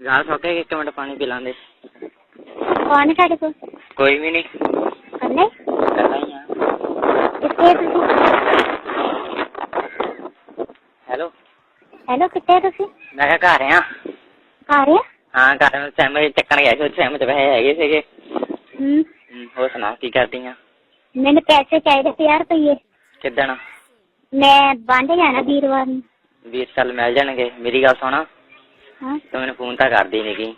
ਗਾਲ ਸੋਕੇ ਇੱਕ ਮਿੰਟ ਪਾਣੀ ਪੀ ਲਾਂਦੇ ਕੌਣ ਹੈ ਤੁਹਾਡੇ ਕੋਲ? ਕੋਈ ਵੀ ਨਹੀਂ। ਕੱਲੇ ਕਰਦਾ ਹੀ ਆ। ਕਿੱਥੇ ਹੋ ਤੁਸੀਂ? ਹੈਲੋ? ਹੈਲੋ ਕਿੱਥੇ ਹੋ ਤੁਸੀਂ? ਮੈਂ ਕਿਹਾ ਘਰ ਆ। ਘਰ ਆ? ਹਾਂ ਘਰ ਸੈਮ ਚੱਕਣ ਗਿਆ ਸੀ ਸੈਮ ਚ ਪੈਸੇ ਹੈਗੇ ਸੀਗੇ। ਹੂੰ। ਹਮ, ਹੋਰ ਸੁਣਾ ਕੀ ਕਰਦੀ ਆ ਮੈਨੂੰ ਪੈਸੇ ਚਾਹੀਦੇ 50 ਰੁਪਏ ਕਿੱਦਣ? ਮੈਂ ਬਾਂਡੇ ਜਾਣਾ ਵੀਰਵਾਰ ਨੂੰ। ਵੀਰ ਚੱਲ ਮਿਲ ਜਾਣਗੇ। ਮੇਰੀ ਗੱਲ ਸੁਣਾ। ਹਾਂ। ਤੂੰ ਮੈਨੂੰ ਫੋਨ ਤਾਂ ਕਰਦੀ ਨੀਗੀ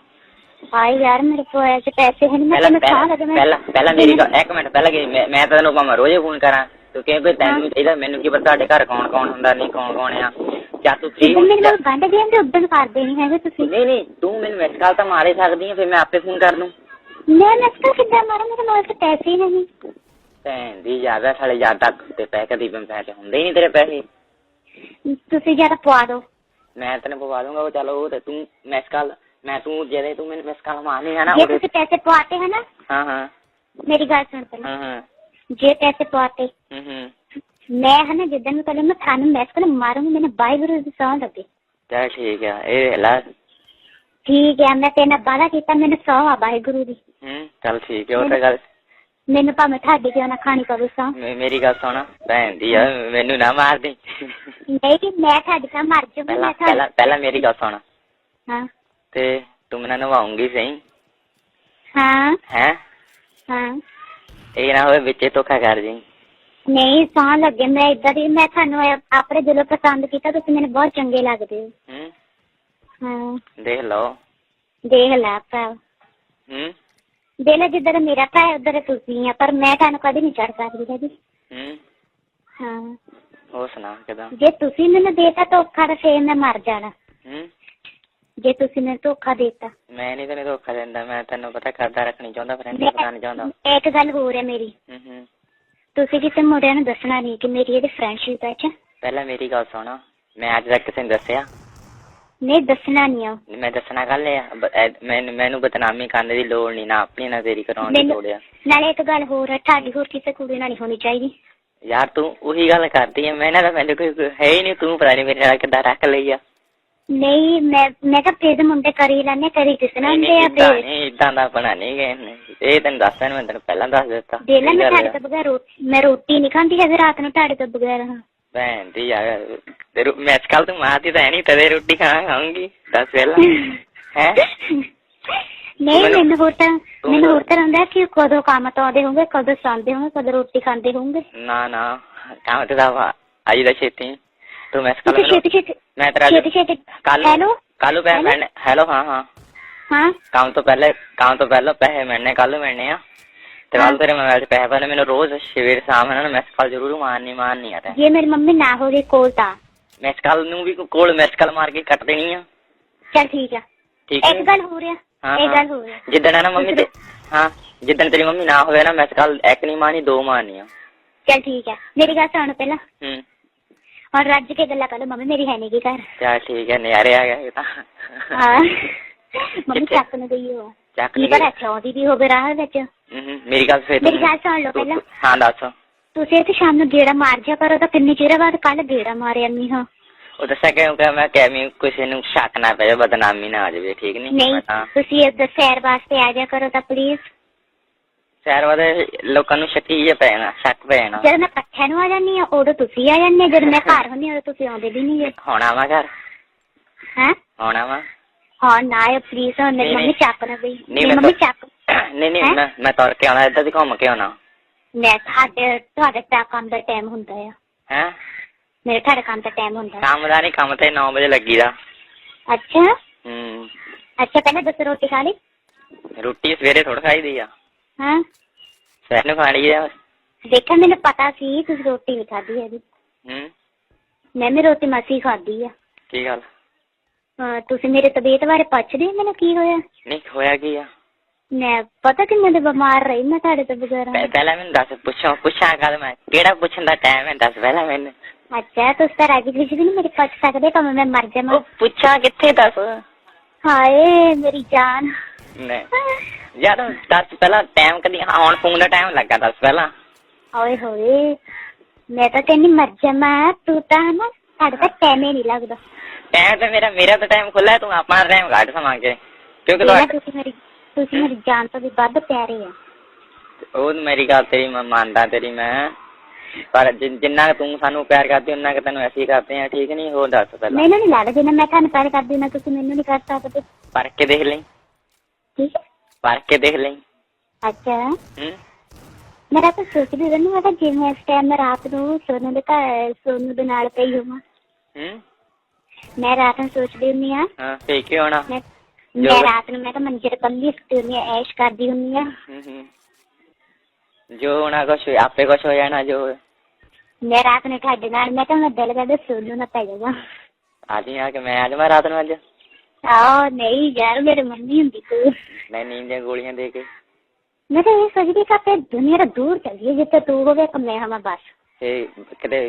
ਹਾਏ ਯਾਰ ਮੇਰੇ ਕੋਲ ਐਸੇ ਪੈਸੇ ਹੈ ਨਹੀਂ ਮੈਂ ਤੈਨੂੰ ਪਹਿਲਾਂ ਲੱਗੇ ਮੈਂ ਪਹਿਲਾਂ ਪਹਿਲਾਂ ਮੇਰੀ ਗੱਲ ਇੱਕ ਮਿੰਟ ਪਹਿਲਾਂ ਕਿ ਮੈਂ ਮੈਂ ਤਾਂ ਤੈਨੂੰ ਭਾਵੇਂ ਰੋਜ਼ ਫੋਨ ਕਰਾਂ। ਤੂੰ ਕਿਉਂਕਿ ਤੈਨੂੰ ਚਾਹੀਦਾ ਮੈਨੂੰ ਕੀ ਪਤਾ ਤੁਹਾਡੇ ਘਰ ਕੌਣ ਕੌਣ ਹੁੰਦਾ ਨਹੀਂ ਕੌਣ ਕੌਣ ਆ। ਜਾਂ ਤੂੰ ਫ੍ਰੀ ਮੇਰੇ ਨਾਲ ਬਾਂਡੇ ਦੇਣਗੇ ਉਦੋਂ ਕਰਦੇ ਨਹੀਂ ਹੈਗੇ ਤੁਸੀਂ। ਨਹੀਂ ਨਹੀਂ ਤੂੰ ਮੈਨੂੰ ਮਿਸ ਕਾਲ ਤਾਂ ਮਾਰੇ ਸਕਦੀ ਆ ਫਿਰ ਮੈਂ ਆਪੇ ਫੋਨ ਕਰ ਦੂੰ ਮੈਂ ਨਸਕਾ ਕਿੱਦਾਂ ਮਾਰਾਂ? ਮੇਰੇ ਕੋਲ ਤਾਂ ਪੈਸੇ ਹੀ ਨਹੀਂ। ਭੈਣ ਦੀ ਆ ਸਾਲੇ ਤੱਕ ਤੇ ਪੈਸੇ ਕਦੀ ਪੈਸੇ ਹੁੰਦੇ ਹੀ ਨਹੀਂ ਤੇਰੇ ਪੈਸੇ। ਤੁਸੀਂ ਜਰਾ ਪਵਾ ਦਿਓ। ਮੈਂ ਤੈਨੂੰ ਪਵਾ ਦੂੰਗਾ ਉਹ ਚਲੋ ਉਹ ਤੇ ਤੂੰ ਮਿਸ ਕਾਲ ਮੈਂ ਤੂੰ ਜਿਹੜੇ ਤੂੰ ਮੈਨੂੰ ਮਿਸ ਕਾਲ ਮਾਰਨੀ ਆ ਨਾ ਜੇ ਉਹਦੇ ਤੁਸੀਂ ਪੈਸੇ ਪਵਾਤੇ ਹੈ ਨਾ ਹਾਂ ਹਾਂ। ਮੇਰੀ ਗੱਲ ਸੁਣ ਹਾਂ ਜੇ ਪੈਸੇ ਪਵਾਤੇ। ਹੂੰ ਕੋਲ ਮਾਰੂੰਗੀ ਮੈਨੂੰ ਵਾਹਿਗੁਰੂ ਦੀ ਸੌਂ ਲੱਗੇ। ਚੱਲ ਠੀਕ ਆ ਇਹ ਲੈ। ਠੀਕ ਹੈ ਮੈਂ ਨਾਲ ਵਾਅਦਾ ਕੀਤਾ ਮੈਨੂੰ ਸੌਂ ਆ ਵਾਹਿਗੁਰੂ ਦੀ। ਹੂੰ ਚੱਲ ਠੀਕ ਹੈ ਉਹ ਤਾਂ ਗੱਲ ਮੈਨੂੰ ਭਾਵੇਂ ਤੁਹਾਡੀ ਕਿਉਂ ਨਾ ਖਾਣੀ ਪਵੇ ਸੌਂ। ਮੇ- ਮੇਰੀ ਗੱਲ ਸੁਣ ਭੈਣ ਦੀ ਆ ਮੈਨੂੰ ਨਾ ਮਾਰ ਦੇ। ਨਹੀਂ ਮੈਂ ਤੁਹਾਡੀ ਤਾਂ ਮਰ ਜੂਗੀ ਪਹਿਲਾਂ ਮੈਂ ਤੁਹਾਡੀ ਪਹਿਲਾਂ ਪਹਿਲਾਂ ਮੇਰੀ ਗੱਲ ਸੁਣ। ਹਾਂ। ਤੇ ਤੂੰ ਮੈਨੂੰ ਨਵਾਉਂਗੀ ਸਹੀ? ਹਾਂ। ਹੈ? ਹਾਂ। ਇਹ ਨਾ ਹੋਵੇ ਵਿੱਚੇ ਧੋਖਾ ਕਰ ਜੀ ਨਹੀਂ ਸੌਂ ਲੱਗੇ ਮੈਂ ਇਦਾਂ ਦੀ ਮੈਂ ਤੁਹਾਨੂੰ ਇਹ ਆਪਣੇ ਦਿਲੋਂ ਪਸੰਦ ਕੀਤਾ ਤੁਸੀਂ ਮੈਨੂੰ ਬਹੁਤ ਚੰਗੇ ਲੱਗਦੇ ਹੋ। ਹੂੰ। ਹਾਂ। ਦੇਖ ਲਓ। ਦੇਖ ਲੈ ਭਰਾ ਹੂੰ। ਲੈ ਜਿੱਧਰ ਮੇਰਾ ਭਰਾ ਉਧਰ ਤੁਸੀਂ ਆ ਪਰ ਮੈਂ ਤੁਹਾਨੂੰ ਕਦੇ ਨਹੀਂ ਚੜ ਸਕਦੀ ਹੈਗੀ ਹੂੰ? ਹਾਂ। ਹੋਰ ਸੁਣਾ ਕਿਦਾਂ? ਜੇ ਤੁਸੀਂ ਮੈਨੂੰ ਦੇਤਾ ਧੋਖਾ ਤਾਂ ਫੇਰ ਮੈਂ ਮਰ ਜਾਣਾ। ਹੂੰ? ਜੇ ਤੁਸੀਂ ਮੈਨੂੰ ਧੋਖਾ ਦੇਤਾ। ਮੈਂ ਨਹੀਂ ਤੈਨੂੰ ਧੋਖਾ ਦਿੰਦਾ ਮੈਂ ਤੈਨੂੰ ਪਤਾ ਕਰਦਾ ਰੱਖਣੀ ਚਾਹੁੰਦਾ ਫਰੈਂਡਸ਼ਿਪ ਬਣਾਉਣੀ ਚਾਹੁੰਦਾ। ਇੱਕ ਗੱਲ ਹੋਰ ਹੈ ਮੇਰੀ। ਹੂੰ ਹੂੰ। ਤੁਸੀਂ ਕਿਸੇ ਮੁੰਡਿਆਂ ਨੂੰ ਦੱਸਣਾ ਨਹੀਂ ਕਿ ਮੇਰੀ ਇਹਦੀ ਫਰੈਂਡਸ਼ਿਪ ਹੈ ਅੱਛਾ? ਪਹਿਲਾਂ ਮੇਰੀ ਗੱਲ ਸੁਣ। ਮੈਂ ਅੱਜ ਤੱਕ ਕਿਸੇ ਨੂੰ ਦੱਸਿਆ। ਨਹੀਂ ਦੱਸਣਾ ਨਹੀਂ ਆ। ਮੈਂ ਦੱਸਣਾ ਗੱਲ ਆ ਬ- ਐ- ਮੈਨੂੰ ਮੈਨੂੰ ਬਦਨਾਮੀ ਕਰਨ ਦੀ ਲੋੜ ਨਹੀਂ ਨਾ ਆਪਣੀ ਨਾ ਤੇਰੀ ਕਰਾਉਣ ਦੀ ਲੋੜ ਆ। ਨਾਲੇ ਇੱਕ ਗੱਲ ਹੋਰ ਹੈ ਤੁਹਾਡੀ ਹੋਰ ਕਿਸੇ ਕੁੜੀ ਨਾਲ ਨਹੀਂ ਹੋਣੀ ਚਾਹੀਦੀ। ਯਾਰ ਤੂੰ ਉਹੀ ਗੱਲ ਕਰਦੀ ਐ ਮੈਂ ਨਾ ਮੈਨੂੰ ਕੋਈ ਕੋਈ ਹੈ ਹੀ ਨਹੀਂ ਤੂੰ ਪਤਾ ਮੇਰੇ ਨਾਲ ਕਿੱਦਾਂ ਰੱਖ ਲਈ ਆ। ਨਹੀਂ ਮੈਂ ਮੈਂ ਤਾਂ ਫੇਰ ਮੁੰਡੇ ਕਰੀ ਲੈਣੇ ਕਰੀ ਕਿਸੇ ਨਾਲ ਹੁੰਦੇ ਆ ਇਦਾਂ ਫੇਰ ਨਹੀਂ ਇਦਾਂ ਦਾ ਬਣਾ ਨਹੀਂ ਗਏ ਨੇ। ਇਹ ਤੈਨੂੰ ਦੱਸ ਮੈਂ ਤੈਨੂੰ ਪਹਿਲਾਂ ਦੱਸ ਦਿੱਤਾ। ਦੇ ਲੈ ਮੈਂ ਗੱਲ ਤੁਹਾਡੇ ਆ? ਤੋਂ ਬਗੈਰ ਰੋਟੀ ਮੈਂ ਰੋਟੀ ਨਹੀਂ ਖਾਂਦੀ ਹੈਗੀ ਰਾਤ ਨੂੰ ਤੁਹਾਡੇ ਤੋਂ ਬਗੈਰ ਹਾਂ। ਭੈਣ ਦੀ ਯਾਰ ਤੇ ਰੋ- ਮੈਂ ਕੱਲ ਤੂੰ ਮਾਰਦੀ ਤਾਂ ਹੈ ਨਹੀਂ ਤਦੇ ਰੋਟੀ ਖਾ ਖਾਉਂਗੀ ਦੱਸ ਪਹਿਲਾਂ ਹੈ? ਨਹੀਂ ਮੈਨੂੰ- ਮੈਨੂੰ ਹੋਰ ਤਾਂ ਤੂੰ ਮੈਨੂੰ ਹੋਰ ਤਾਂ ਹੁੰਦਾ ਕਿ ਕਦੋਂ ਕੰਮ ਤੋਂ ਆਉਂਦੇ ਹੋਣਗੇ ਕਦੋਂ ਸੌਂਦੇ ਹੋਣਗੇ ਕਦੋਂ ਰੋਟੀ ਖਾਂਦੇ ਹੋਣਗੇ ਨਾ ਨਾ ਕੰਮ ਤੇ ਦਾ ਆਈ ਦਾ ਛੇਤੀ। ਤੂੰ ਮੈਂ ਕੱਲ ਤੁਸੀਂ ਛੇਤੀ ਛੇਤੀ ਮੈਂ ਤੇਰਾ ਛੇਤੀ ਛੇਤੀ। ਕੱਲ ਹੈਲੋ? ਕੱਲ ਪੈ ਹੈਲੋ? ਮੈਂ ਹੈਲੋ ਹਾਂ ਹਾਂ। ਹਾਂ? ਕੰਮ ਤੋਂ ਪਹਿਲੇ ਕੰਮ ਤੋਂ ਪਹਿਲਾਂ ਪੈਸੇ ਮਿਲਣੇ ਕੱਲ ਮਿਲਣੇ ਆ। ਤੇ ਕੱਲ। ਤੇਰੇ ਮੋਬਾਈਲ 'ਚ ਪੈਸੇ ਪਾਣੇ ਮੈਨੂੰ ਰੋਜ਼ ਸਵੇਰ ਸ਼ਾਮ ਇਹਨਾਂ ਨੂੰ ਮੈਸ ਕਾਲ ਜ਼ਰੂਰ ਮਾਰਨੀ ਮਾਰਨੀ ਆ ਤੇ। ਜੇ ਮੇਰੀ ਮੰਮੀ ਨਾ ਹੋਵੇ ਕੋਲ ਤਾਂ। ਮੈਸ ਕਾਲ ਨੂੰ ਵੀ ਕੋਲ ਮੈਸ ਕਾਲ ਮਾਰ ਕੇ ਕੱਟ ਦੇਣੀ ਆ। ਚਲ ਠੀਕ ਆ। ਠੀਕ ਹੈ ਇੱਕ ਗੱਲ ਹੋ ਰਿਹਾ ਹਾਂ, ਇੱਕ ਹਾਂ। ਗੱਲ ਹੋ ਰਿਹਾ ਜਿੱਦਣ ਨਾ ਮੰਮੀ ਤੇ ਹਾਂ ਜਿੱਦਣ ਤੇਰੀ ਮੰਮੀ ਨਾ ਹੋਵੇ ਨਾ ਮੈਸ ਕਾਲ ਇੱਕ ਨਹੀਂ ਮਾਰਨੀ ਦੋ ਮਾਰਨੀਆਂ। ਚਲ ਠੀਕ ਆ। ਮੇਰੀ ਗੱਲ ਸੁਣ ਪਹਿਲਾਂ। ਹੂੰ। ਹੁਣ ਰੱਜ ਕੇ ਗੱਲਾਂ ਕਰ ਲਓ ਮੰਮੀ ਮੇਰੀ ਹੈ ਨਹੀਂ ਗੀ ਘਰ। ਚਲ ਠੀਕ ਹੈ ਨਜ਼ਾਰੇ ਆ ਗਏ ਇਹ ਤਾਂ। ਹਾਂ। ਮੰਮੀ ਕਿੱਥੇ? ਚੱਕ ਨੂੰ ਗਈ ਹੋ ਚੱਕ ਕੀ ਪਤਾ ਚਾਹੁੰਦੀ ਵੀ ਹੋਵੇ ਰਾਹ ਵਿੱਚ? ਹੂੰ ਮੇਰੀ ਗੱਲ ਫੇਰ ਮੇਰੀ ਗੱਲ ਸੁਣ ਲਓ ਪਹਿਲਾਂ। ਹਾਂ ਦੱਸ। ਤੁਸੀਂ ਇੱਥੇ ਸ਼ਾਮ ਨੂੰ ਗੇੜਾ ਮਾਰ ਜਾ ਕਰੋ ਤਾਂ ਕਿੰਨੀ ਚਿਰ ਬਾਅਦ ਕੱਲ ਗੇੜਾ ਮਾਰਿਆ ਮੀ ਹਾਂ? ਉਹ ਦੱਸਿਆ ਕਿਉਂਕਿ ਮੈਂ ਕਹਿਮੀ ਕਿਸੇ ਨੂੰ ਸ਼ੱਕ ਨਾ ਪਏ ਬਦਨਾਮੀ ਨਾ ਆ ਜਾਵੇ ਠੀਕ ਨਹੀਂ ਨਹੀਂ ਮੈਂ ਤੁਸੀਂ ਇੱਧਰ ਸੈਰ ਵਾਸਤੇ ਆ ਜਾ ਕਰੋ ਤਾਂ ਪਲੀਜ਼ ਸ਼ਹਿਰ ਵਾਲੇ ਲੋਕਾਂ ਨੂੰ ਸ਼ੱਕੀ ਜੇ ਪੈਣਾ ਸ਼ੱਕ ਪੈਣਾ। ਜਦ ਮੈਂ ਇਕੱਠਿਆਂ ਨੂੰ ਆ ਜਾਂਦੀ ਆ ਉਦੋਂ ਤੁਸੀਂ ਆ ਜਾਂਦੇ ਜਦ ਮੈਂ ਘਰ ਹੁੰਦੀ ਆ ਉਦੋਂ ਤੁਸੀਂ ਆਉਂਦੇ ਵੀ ਨਹੀਂ ਹੋਣਾ ਵਾ ਘਰ? ਹੈ? ਹੋਣਾ ਵਾ ਹਾਂ ਨਾ ਇਹ ਪਲੀਜ਼ ਹੁਣ ਮੇਰੀ ਨਹੀਂ, ਮੰਮੀ ਚੱਕ ਨਾ ਗਈ ਨਹੀਂ, ਮੇਰੀ ਮੈਂ ਮੰਮੀ ਚੱਕ। ਨਹੀਂ ਨਹੀਂ ਹੈਂ? ਮੈਂ ਮੈਂ ਤੁਰ ਕੇ ਆਉਣਾ ਇੱਧਰ ਦੀ ਘੁੰਮ ਕੇ ਆਉਣਾ ਮੈਂ ਤੁਹਾਡੇ ਤੁਹਾਡੇ ਤਾਂ ਕੰਮ ਦਾ ਟਾਈਮ ਹੁੰਦਾ ਆ। ਹੈ? ਮੇਰੇ ਤੁਹਾਡੇ ਕੰਮ ਦਾ ਟਾਈਮ ਹੁੰਦਾ ਕੰਮ ਦਾ ਨਹੀਂ ਕੰਮ ਤੇ 9 ਵਜੇ ਲੱਗੀਦਾ ਅੱਛਾ? ਹੂੰ। ਅੱਛਾ ਪਹਿਲਾਂ ਦੱਸੋ ਰੋਟੀ ਖਾ ਲਈ? ਰੋਟੀ ਸਵੇਰੇ ਥੋੜਾ ਖਾਈਦੀ ਆ। ਹਾਂ? ਸਵੇਰ ਨੂੰ ਖਾਣੀ ਆ। ਦੇਖਿਆ ਮੈਨੂੰ ਪਤਾ ਸੀ ਤੁਸੀਂ ਰੋਟੀ ਨਹੀਂ ਖਾਧੀ ਹੈਗੀ। ਹੂੰ। ਮੈਂ ਵੀ ਰੋਟੀ ਮਸੀ ਖਾਧੀ ਆ। ਕੀ ਗੱਲ? ਹਾਂ, ਤੁਸੀਂ ਮੇਰੇ ਤਬੀਅਤ ਬਾਰੇ ਪੁੱਛਦੇ ਮੈਨੂੰ ਕੀ ਹੋਇਆ? ਨਹੀਂ ਹੋਇਆ ਕੀ ਆ? ਮੈਂ ਪਤਾ ਕਿੰਨੇ ਦੇ ਬਿਮਾਰ ਰਹੀ ਮੈਂ ਤੁਹਾਡੇ ਤੋਂ ਬਗੈਰ। ਪਹਿ- ਪਹਿਲਾਂ ਮੈਨੂੰ ਦੱਸ ਪੁੱਛੋ ਪੁੱਛਾਂ ਗੱਲ ਮੈਂ ਕਿਹੜਾ ਪੁੱਛਣ ਦਾ ਟਾਈਮ ਹੈ? ਦੱਸ ਪਹਿਲਾਂ ਮੈਨੂੰ। ਅੱਛਾ ਤੁਸੀਂ ਤਾਂ ਰਾਜੀ ਖੁਸ਼ੀ ਵੀ ਨਹੀਂ ਮੇਰੇ ਪੁੱਛ ਸਕਦੇ ਭਾਵੇਂ ਮੈਂ ਮਰ ਜਾਵਾਂ। ਉਹ ਪੁੱਛਾਂ ਕਿੱਥੇ ਦੱਸ? ਹਾਏ ਮੇਰੀ ਜਾਨ। ਨਹੀਂ ਯਾਰ ਦੱਸ ਪਹਿਲਾਂ ਟਾਈਮ ਕਦੀ ਹਾਂ ਹੁਣ ਫੋਨ ਦਾ ਟਾਈਮ ਲੱਗਾ ਦੱਸ ਪਹਿਲਾਂ। ਓਏ ਹੋਏ ਮੈਂ ਤਾਂ ਕਹਿੰਦੀ ਮਰ ਜਾਵਾਂ ਤੂੰ ਤਾਂ ਨਾ ਸਾਡੇ ਤਾਂ ਟਾਈਮ ਹੀ ਨਹੀਂ ਲੱਗਦਾ। ਟਾਈਮ ਤੇ ਮੇਰਾ ਮੇਰਾ ਤਾਂ ਟਾਈਮ ਖੁੱਲਾ ਤੂੰ ਆਪਣਾ ਟਾਈਮ ਕੱਢ ਸਮਾਂ ਕੇ ਕਿਉਂਕਿ ਪਹਿਲਾਂ ਤੁਹਾਡਾ ਤੁਸੀਂ ਮੇਰੀ ਤੁਸੀਂ ਮੇਰੀ ਜਾਨ ਤੋਂ ਵੀ ਵੱਧ ਪਿਆਰੇ ਆ। ਉਹ ਮੇਰੀ ਗੱਲ ਤੇਰੀ ਮੈਂ ਮੰਨਦਾ ਤੇਰੀ ਮੈਂ। ਪਰ ਜਿ- ਜਿੰਨਾ ਕੁ ਤੂੰ ਸਾਨੂੰ ਪਿਆਰ ਕਰਦੀ ਉਹਨਾਂ ਕਿ ਤੈਨੂੰ ਅਸੀਂ ਕਰਦੇ ਆ ਠੀਕ ਨਹੀਂ? ਹੋਰ ਦੱਸ ਪਹਿਲਾਂ। ਮੈਨੂੰ ਨਹੀਂ ਲੱਗਦਾ ਜਿੰਨਾ ਮੈਂ ਤੁਹਾਨੂੰ ਪਿਆਰ ਕਰਦੀ ਨਾ ਤੁਸੀਂ ਮੈਨੂੰ ਨਹੀਂ ਕਰ ਸਕਦੇ। ਪਰਖ ਕੇ ਦੇਖ ਲਈ। ਠੀਕ ਹੈ ਪਰਖ ਕੇ ਦੇਖ ਲਈ। ਅੱਛਾ। ਹੂੰ। ਮੇਰਾ ਤਾਂ ਸੋਚਦੀ ਰਹਿੰਦੀ ਮੈਂ ਤਾਂ ਜਿਵੇਂ ਇਸ ਟਾਈਮ ਮੈਂ ਰਾਤ ਨੂੰ ਸੋਨੂ ਦੇ ਘਰ ਸੋਨੂ ਦੇ ਨਾਲ ਪਈ ਹੋਵਾਂ। ਹੂੰ। ਮੈਂ ਰਾਤ ਨੂੰ ਸੋਚਦੀ ਹੁੰਦੀ ਆ ਹਾਂ ਫੇਰ ਕੀ ਹੋਣਾ ਮੈਂ ਜੋ- ਮੈਂ ਰਾਤ ਨੂੰ ਮੈਂ ਤਾਂ ਮੰਜੇ ਤੇ ਕੱਲੀ ਸੁੱਤੀ ਹੁੰਦੀ ਆ ਐਸ਼ ਕਰਦੀ ਹੁੰਦੀ ਆ ਹੂੰ ਹੂੰ। ਜੋ ਹੋਣਾ ਕੁਛ ਹੋਇਆ, ਆਪੇ ਕੁਛ ਹੋ ਜਾਣਾ ਜੋ ਹੋਇਆ। ਮੈਂ ਰਾਤ ਨੂੰ ਤੁਹਾਡੇ ਨਾਲ ਮੈਂ ਤਾਂ ਮੈਂ ਦਿਲ ਕਰਦਾ ਸੋਨੂ ਨਾਲ ਪੈ ਜਾਵਾਂ ਅੱਜ ਹੀ ਆ ਕੇ ਮੈਂ ਅੱਜ ਮੈਂ ਰਾਤ ਨੂੰ ਅੱਜ? ਆਹ ਨਹੀਂ ਯਾਰ ਮੇਰੇ ਮੰਮੀ ਹੁੰਦੀ ਤੂੰ ਮੈਂ ਨੀਂਦ ਦੀਆਂ ਗੋਲੀਆਂ ਦੇ ਕੇ। ਮੈਂ ਤਾਂ ਇਹ ਸੋਚਦੀ ਕਿ ਆਪੇ ਦੁਨੀਆ ਤੋਂ ਦੂਰ ਚੱਲੀਏ ਜਿੱਥੇ ਤੂੰ ਹੋਵੇ ਕਿ ਮੈਂ ਹਾਂ ਬਸ। ਤੇ ਕਿਤੇ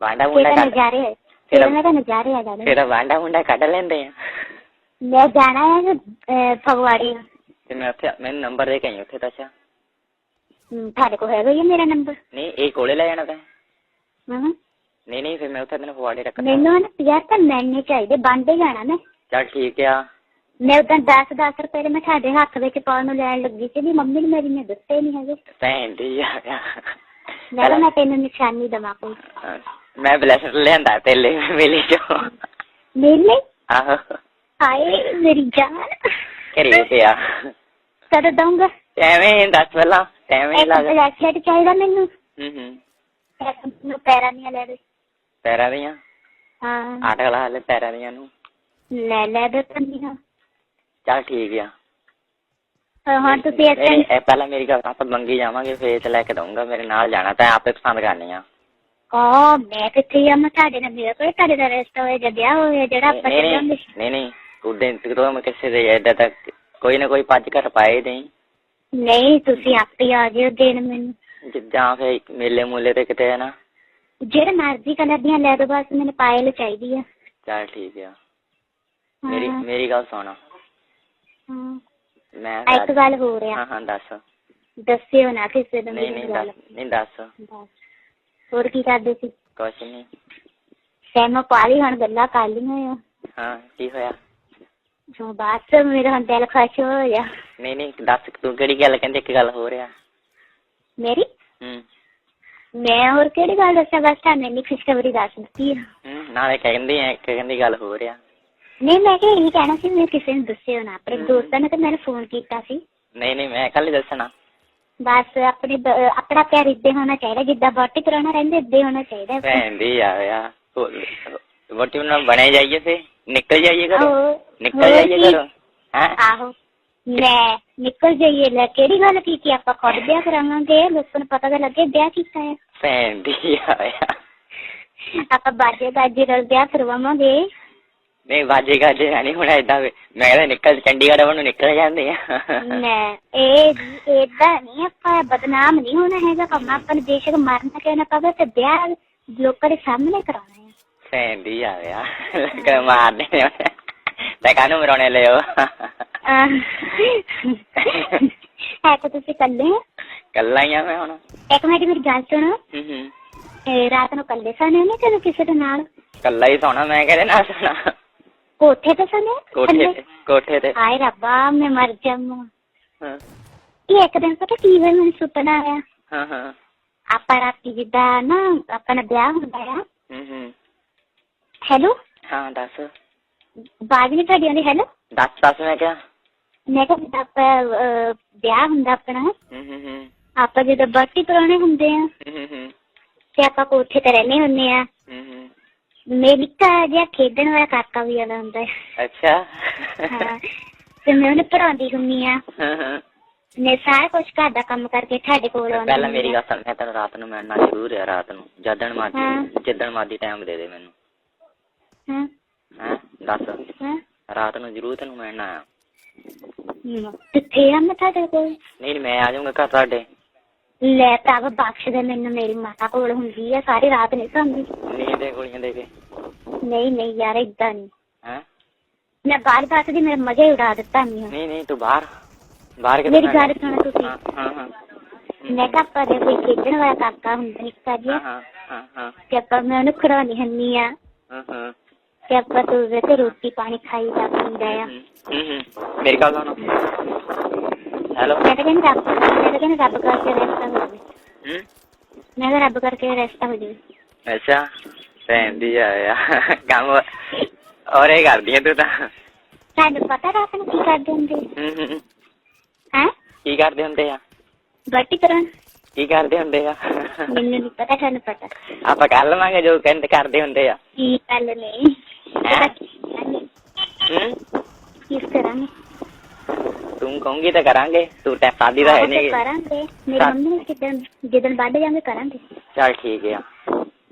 ਵਾਂਡਾ ਤੇ ਮੁੰਡਾ ਤਾਂ ਕੱਢ ਨਜ਼ਾਰੇ ਤੇਰੇ ਮੈਂ ਤਾਂ ਨਜ਼ਾਰੇ ਆ ਜਾਣੇ ਤੇਰਾ ਵਾਂਡਾ ਮੁੰਡਾ ਕੱਢ ਲੈਂਦੇ ਆ ਮੈਂ ਜਾਣਾ ਹੈ ਅਹ, ਫਗਵਾੜੇ ਤੇ ਮੈਂ ਉੱਥੇ ਮੈਨੂੰ ਨੰਬਰ ਦੇ ਕੇ ਆਈ ਉੱਥੇ ਤਾਂ ਅੱਛਾ ਹਮ, ਤੁਹਾਡੇ ਕੋਲ ਹੈਗਾ ਹੀ ਹੈ ਮੇਰਾ ਨੰਬਰ ਨਹੀਂ ਇਹ ਕੋਲੇ ਲੈ ਜਾਣਾ ਤੈਂ ਹਾਂ ਨਹੀਂ ਨਹੀਂ ਫਿਰ ਮੈਂ ਉੱਥੇ ਤੈਨੂੰ ਫਵਾੜੇ ਰੱਖਣਾ ਮੈਨੂੰ ਨਾ ਪੰਜਾਹ ਤਾਂ ਮੈਨੇ ਚਾਹੀਦੇ ਬੰਦੇ ਜਾਣਾ ਮੈਂ ਚੱਲ ਠੀਕ ਆ ਮੈਂ ਉਦੋਂ 10 10 ਰੁਪਏ ਮੈਂ ਤੁਹਾਡੇ ਹੱਥ ਵਿੱਚ ਪਾਉਣ ਨੂੰ ਲੈਣ ਲੱਗੀ ਸੀ ਵੀ ਮੰਮੀ ਨੇ ਮੇਰੀ ਨੇ ਦਿੱਤੇ ਨਹੀਂ ਹੈਗੇ ਭੈਣ ਦੀ ਆ ਗਿਆ ਮੈਂ ਕਿਹਾ ਮੈਂ ਤੈਨੂੰ ਨਿਸ਼ਾਨੀ ਦਵਾਂ ਕੋਈ ਹਾਂ, ਮੈਂ ਬਲੈਸਰ ਲਿਆਂਦਾ ਤੇਲੇ ਮੇਲੇ ਚੋਂ ਮੇਲੇ? ਆਹੋ। ਹਾਏ ਮੇਰੀ ਜਾਨ। ਘਰੇ ਪਿਆ। ਕਦੋਂ ਦਊਂਗਾ? ਐਵੇਂ ਹੀ ਦੱਸ ਪਹਿਲਾਂ ਐਵੇਂ ਹੀ ਲੱਗ ਬਲੈਸਲੇਟ ਚਾਹੀਦਾ ਮੈਨੂੰ। ਹੂੰ ਹੂੰ। ਮੈਨੂੰ ਪੈਰਾਂ ਦੀਆਂ ਲੈ ਦੇ ਪੈਰਾਂ ਦੀਆਂ? ਹਾਂ। ਆਟ ਲਾ ਲੈ ਪੈਰਾਂ ਦੀਆਂ ਨੂੰ। ਲੈ ਲੈ ਦੇ ਤੰਦੀਆਂ ਚੱਲ ਠੀਕ ਆ। ਹੁਣ ਤੁਸੀਂ ਇਹ ਪਹਿਲਾਂ ਮੇਰੀ ਗੱਲ ਆਪਾਂ ਮੰਗੀ ਜਾਵਾਂਗੇ ਫੇਰ ਤੇ ਲੈ ਕੇ ਦਊਂਗਾ ਮੇਰੇ ਨਾਲ ਜਾਣਾ ਤਾਂ ਆਪੇ ਪਸੰਦ ਕਰਨੀ ਆ। ਆ ਮੈਂ ਕਿੱਥੇ ਆ? ਮੈਂ ਤੁਹਾਡੇ ਨਾਲ ਮੇਰਾ ਕੋਈ ਤੁਹਾਡੇ ਦਾ ਰਿਸ਼ਤਾ ਹੋਇਆ ਜਾਂ ਵਿਆਹ ਹੋਇਆ ਜਿਹੜਾ ਆਪਾਂ ਨਹੀਂ ਨਹੀਂ ਹੁੰਦੇ ਨਹੀਂ ਨਹੀਂ ਤੂੰ ਦਿਨ ਤੱਕ ਮੈਂ ਕਿਸੇ ਦੇ ਏਦਾਂ ਤੱਕ ਕੋਈ ਨਾ ਕੋਈ ਪੱਜ ਘਟ ਪਾਏ ਨਹੀਂ ਨਹੀਂ ਤੁਸੀਂ ਆਪੇ ਆ ਜਿਓ ਦੇਣ ਮੈਨੂੰ। ਜਿੱਦਾਂ ਫੇ ਮੇਲੇ ਮੂਲੇ ਤੇ ਕਿਤੇ ਹੈ ਨਾ। ਜਿਹੜੇ ਮਰਜ਼ੀ ਕਲਰ ਦੀਆਂ ਲੈ ਦੋ ਬਸ ਮੈਨੂੰ ਪਾਇਲ ਚਾਹੀਦੀ ਆ। ਚੱਲ ਠੀਕ ਆ। ਮੇਰੀ ਹਾਂ, ਮੇਰੀ ਗੱਲ ਸੁਣ। ਹਾਂ। ਮੈਂ ਆ ਇੱਕ ਗੱਲ ਹੋ ਰਿਹਾ ਹਾਂ ਹਾਂ ਦੱਸ। ਦੱਸਿਓ ਨਾ ਕਿਸੇ ਨੂੰ ਨਹੀਂ ਮੇਰੀ ਨਹੀਂ ਗੱਲ। ਦੱਸ ਨਹੀਂ ਦੱਸ। ਬਸ। ਹੋਰ ਕੀ ਕਰਦੇ ਸੀ? ਕੁਛ ਨਹੀਂ ਸੈਮਾ ਪਾਲੀ ਹੁਣ ਗੱਲਾਂ ਕਰ ਲਈਆਂ ਆ। ਹਾਂ ਕੀ ਹੋਇਆ? ਜੋ ਬਾਤ ਮੇਰਾ ਹੁਣ ਦਿਲ ਖੁਸ਼ ਹੋ ਗਿਆ ਨਹੀਂ ਨਹੀਂ ਦੱਸ ਤੂੰ ਕਿਹੜੀ ਗੱਲ ਕਹਿੰਦੇ ਇੱਕ ਗੱਲ ਹੋ ਰਿਹਾ ਮੇਰੀ? ਹੂੰ। ਮੈਂ ਹੋਰ ਕਿਹੜੀ ਗੱਲ ਦੱਸਾਂ ਬਸ ਤੁਹਾਨੂੰ ਇੰਨੀ ਖੁਸ਼ਖਬਰੀ ਦੱਸ ਦਿੱਤੀ ਆ। ਹੂੰ ਨਾਲੇ ਕਹਿੰਦੇ ਆ ਇੱਕ ਕਹਿੰਦੀ ਗੱਲ ਹੋ ਰਿਹਾ ਨਹੀਂ ਮੈਂ ਕਿਹਾ ਇਹ ਕਹਿਣਾ ਸੀ ਮੈਂ ਕਿਸੇ ਨੂੰ ਦੱਸਿਓ ਨਾ ਆਪਣੇ ਦੋਸਤਾਂ ਨੇ ਤਾਂ ਮੈਨੂੰ ਫੋਨ ਕੀਤਾ ਸੀ। ਨਹੀਂ ਨਹੀਂ ਮੈਂ ਕੱਲ ਦੱਸਣਾ। ਬਸ ਆਪਣੇ ਬ- ਅਹ ਆਪਣਾ ਪਿਆਰ ਇੱਦਾਂ ਹੋਣਾ ਚਾਹੀਦਾ ਜਿੱਦਾਂ ਬਾਟੀ ਕਰਾਉਣਾ ਰਹਿੰਦੇ ਇੱਦਾਂ ਹੋਣਾ ਚਾਹੀਦਾ। ਭੈਣ ਦੀ ਆ। ਯਾ ਵੋਟੀ ਨਾਲ ਬਣੇ ਜਾਈਏ ਫੇ ਨਿਕਲ ਜਾਈਏ ਘਰੋਂ? ਆਹੋ, ਨਿਕਲ ਹੋਰ ਜਾਈਏ ਕੀ? ਘਰੋਂ? ਹੈ? ਆਹੋ। ਮੈਂ ਨਿਕਲ ਜਾਈਏ। ਲੈ ਕਿਹੜੀ ਗੱਲ ਕੀਤੀ? ਆਪਾਂ ਖੁਦ ਵਿਆਹ ਕਰਾਵਾਂਗੇ ਲੋਕਾਂ ਨੂੰ ਪਤਾ ਤਾਂ ਲੱਗੇ ਵਿਆਹ ਕੀਤਾ ਹੈ ਭੈਣ ਦੀ ਆ। ਯਾ ਆਪਾਂ ਬਾਜੇ ਬਾਜੇ ਨਾਲ ਵਿਆਹ ਕਰਵਾਵਾਂਗੇ। ਨਹੀਂ ਬਾਜੇ ਗਾਜੇ ਨਹੀਂ ਹੁਣ ਏਦਾਂ ਵੀ। ਮੈਂ ਕਹਿੰਦਾ ਨਿਕਲ ਚੰਡੀਗੜ੍ਹ ਵੱਲੋਂ ਨਿਕਲ ਜਾਂਦੇ ਆ ਮੈਂ ਇਹ ਏਦਾਂ ਨਹੀਂ ਆਪਾਂ ਬਦਨਾਮ ਨਹੀਂ ਹੋਣਾ ਹੈਗਾ ਕੰਮ ਆਪਾਂ ਨੂੰ ਬੇਸ਼ੱਕ ਮਰਨਾ ਨਾ ਪਵੇ ਤੇ ਵਿਆਹ ਲੋਕਾਂ ਦੇ ਸਾਹਮਣੇ ਕਰਾਉਣਾ ਹੈ। ਦੀ ਆ ਯਾ ਲੱਗਾ ਮਾਰਦੇ ਨੇ ਤੇ ਕਾਨੂੰ ਮਰਾਉਣੇ ਲਿਓ। ਆਹ, ਹੈ ਤਾਂ ਤੁਸੀਂ ਕੱਲੇ ਹੋ? ਕੱਲਾ ਹੀ ਆ ਮੈਂ ਹੁਣ। ਇੱਕ ਮਿੰਟ ਮੇਰੀ ਗੱਲ ਸੁਣੋ। ਹੂੰ ਹੂੰ। ਇਹ ਰਾਤ ਨੂੰ ਕੱਲੇ ਸੋਣੇ ਨੇ ਕਿ ਕਿਸੇ ਦੇ ਨਾਲ? ਕੱਲਾ ਹੀ ਸੋਣਾ ਮੈਂ ਕਹਿੰਦੇ ਨਾ ਸੋਣਾ? ਕੋਠੇ ਤੇ ਸੋਣੇ ਕੋਠੇ ਤੇ ਕੋਠੇ ਤੇ। ਹਾਏ ਰੱਬਾ ਮੈਂ ਮਰ ਜਾਵਾਂ। ਹਾਂ। ਇਹ ਇੱਕ ਦਿਨ ਪਤਾ ਕੀ ਹੋਇਆ ਮੈਨੂੰ ਸੁਪਨਾ ਆਇਆ। ਹਾਂ ਹਾਂ। ਆਪਾਂ ਰਾਤੀ ਜਿੱਦਾਂ ਨਾ ਆਪਣਾ ਵਿਆਹ ਹੁੰਦਾ ਆ। ਹੂੰ ਹੂੰ। ਹੈਲੋ? ਹਾਂ ਦੱਸ। ਬਾਜ ਨਹੀਂ ਤੁਹਾਡੀ ਆਉਂਦੀ ਹੈਲੋ? ਦੱਸ ਦੱਸ ਮੈਂ ਕਿਹਾ। ਮੈਂ ਕਿਹਾ ਜਿੱਦਾਂ ਆਪਾਂ ਵਿਆਹ ਹੁੰਦਾ ਆਪਣਾ। ਹੂੰ ਹੂੰ ਹੂੰ। ਆਪਾਂ ਜਦੋਂ ਬਾਟੀ ਪੁਰਾਣੇ ਹੁੰਦੇ ਆ ਹੂੰ ਹੂੰ ਹੂੰ। ਤੇ ਆਪਾਂ ਕੋਠੇ ਤੇ ਰਹਿੰਦੇ ਹੁੰਦੇ ਆ। ਹੂੰ ਹੂੰ ਮੈਂ ਨਿੱਕਾ ਜਿਹਾ ਖੇਡਣ ਵਾਲਾ ਕਾਕਾ ਵੀ ਆਉਂਦਾ ਹੁੰਦਾ ਹੈ। ਅੱਛਾ। ਹਾਂ ਤੇ ਮੈਂ ਉਹਨੂੰ ਪੜਾਉਂਦੀ ਹੁੰਦੀ ਆ ਹਾਂ ਹਾਂ। ਮੈਂ ਸਾਰਾ ਕੁਝ ਘਰ ਦਾ ਕੰਮ ਕਰਕੇ ਤੁਹਾਡੇ ਕੋਲ ਆਉਂਦੀ ਪਹਿਲਾਂ ਮੇਰੀ। ਗੱਲ ਸੁਣ ਮੈਂ ਤੈਨੂੰ ਰਾਤ ਨੂੰ ਮਿਲਣਾ ਜ਼ਰੂਰ ਹੈ ਰਾਤ ਨੂੰ। ਜਦਣ ਹਾਂ। ਮਾਦੀ ਜਿੱਦਣ ਮਾਦੀ ਟਾਈਮ ਦੇ ਦੇ ਮੈਨੂੰ। ਹਾਂ। ਹੈ ਦੱਸ। ਹਾਂ। ਰਾਤ ਨੂੰ ਜ਼ਰੂਰ ਤੈਨੂੰ ਮਿਲਣਾ ਆ। ਹਮ, ਕਿੱਥੇ ਆ ਮੈਂ ਤੁਹਾਡੇ ਕੋਲ? ਨਹੀਂ ਮੈਂ ਆ ਜਾਊਂਗਾ ਘਰ ਤੁਹਾਡੇ। ਲੈ ਭਰਾਵਾ ਬਖਸ਼ ਦੇ ਮੈਨੂੰ ਮੇਰੀ ਮਾਤਾ ਕੋਲ ਹੁੰਦੀ ਆ ਸਾਰੀ ਰਾਤ ਨਹੀਂ ਸੌਂਦੀ। ਨੀਂਦ ਦੇ ਗੋਲੀਆਂ ਦੇ ਕੇ? ਨਹੀਂ ਨਹੀਂ ਯਾਰ ਇਦਾਂ ਨਹੀਂ। ਹੈ? ਮੈਂ ਬਾਹਰ ਬਾਤ ਦੀ ਮੇਰਾ ਮਜ਼ਾ ਉਡਾ ਦਿੱਤਾ ਨਹੀਂ ਨਹੀਂ ਨਹੀਂ ਤੂੰ ਬਾਹਰ। ਬਾਹਰ ਕਿੱਥੇ ਮੇਰੀ? ਗੱਲ ਸੁਣੋ ਤੁਸੀਂ। ਹਾਂ ਹਾਂ ਮੈਂ ਕਿਹਾ ਦੇ ਕੋਈ ਖੇਡਣ ਵਾਲਾ ਕਾਕਾ ਹੁੰਦਾ ਨਿੱਕਾ ਜਿਹਾ ਹਾਂ ਹਾਂ ਹਾਂ ਤੇ ਆਪਾਂ ਮੈਂ ਉਹਨੂੰ ਖੜਾਉਣੀ ਹੁੰਨੀ ਆ। ਹਾਂ ਹਾਂ। ਤੇ ਆਪਾਂ ਤੋਂ ਵੇਖੇ ਰੋਟੀ ਪਾਣੀ ਖਾਈ ਜਾ ਪੀਂਦਾ ਆ। ਹੂੰ ਹੂੰ। ਮੇਰੀ ਗੱਲ ਸੁਣੋ। ਹੈਲੋ। ਮੈਂ ਤਾਂ ਕਹਿੰਦੀ ਰੱਬ ਮੈਂ ਤਾਂ ਕਹਿੰਦੀ ਰੱਬ ਕਰਕੇ ਰਸਤਾ ਹੋ ਜਾਵੇ। ਹੂੰ? ਮੈਂ ਤਾਂ ਰੱਬ ਕਰਕੇ ਰਸਤਾ ਹੋ ਜਾਵੇ। ਅੱਛਾ ਰਹਿੰਦੀ ਆ ਯਾਰ ਕੰਮ ਔਰ ਕਰਦੀ ਆ ਤੂੰ ਤਾਂ। ਤੁਹਾਨੂੰ ਪਤਾ ਰਾਤ ਨੂੰ ਕੀ ਕਰਦੇ ਹੁੰਦੇ ਹੂੰ ਹੂੰ ਹੂੰ। ਹੈ? ਕੀ ਕਰਦੇ ਹੁੰਦੇ ਆ? ਬੱਟੀ ਕਰਨ ਕੀ ਕਰਦੇ ਹੁੰਦੇ ਆ? ਮੈਨੂੰ ਨਹੀਂ ਪਤਾ ਤੁਹਾਨੂੰ ਪਤਾ। ਆਪਾਂ ਕਰ ਲਵਾਂਗੇ ਜੋ ਕਹਿੰਦੇ ਕਰਦੇ ਹੁੰਦੇ ਆ। ਕੀ ਗੱਲ ਨਹੀਂ ਹੈਂ? ਕੀ ਹੂੰ ਕਰਾਂਗੇ ਤੂੰ ਕਹੂੰਗੀ ਤਾਂ ਕਰਾਂਗੇ ਤੂੰ ਤਾਂ ਸਾਦੀ ਤਾਂ ਹੈ ਨਹੀਂ। ਕਰਾਂਗੇ ਮੇਰੀ। ਮੰਮੀ ਨੇ ਕਿਦਨ ਜਿੱਦਣ ਵੱਢ ਜਾਂਗੇ ਕਰਾਂਗੇ। ਚੱਲ ਠੀਕ ਆ।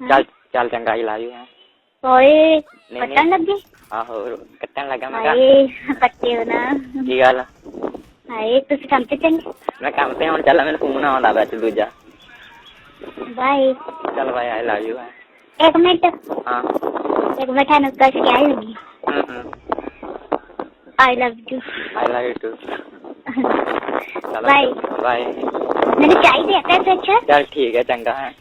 ਚੱਲ ਚੱਲ ਚੰਗਾ ਹੀ ਲਾਜੂ ਹੈ। ਓਏ ਨਹੀਂ। ਪਟਣ ਲੱਗੇ? ਆਹੋ ਕੱਟਣ ਲੱਗਾ ਮੈਂ ਕਿਹਾ, ਹਾਏ ਕੱਟੇ ਹੋ ਨਾ। ਕੀ ਗੱਲ ਹਾਏ ਤੁਸੀਂ ਕੰਮ ਤੇ ਚੰਗੇ ਮੈਂ ਕੰਮ ਤੇ ਹੁਣ ਚੱਲ ਮੈਨੂੰ ਫੋਨ ਆਉਂਦਾ ਵਿੱਚ ਦੂਜਾ। ਬਾਏ। ਚੱਲ ਬਾਈ ਆਈ ਲਵ ਯੂ ਹੈ। ਇੱਕ ਮਿੰਟ। ਹਾਂ। ਇੱਕ ਮਿੰਟ ਤੁਹਾਨੂੰ ਕੁਝ ਕਹਿ ਲੱਗੀ I love you I love you too ਚਲ ਬਾਏ ਬਾਏ ਮੈਨੂੰ ਚਾਹੀਦੇ ਆ ਪੈਸੇ ਅੱਛਾ ਚੱਲ ਠੀਕ ਹੈ ਚੰਗਾ ਹੈ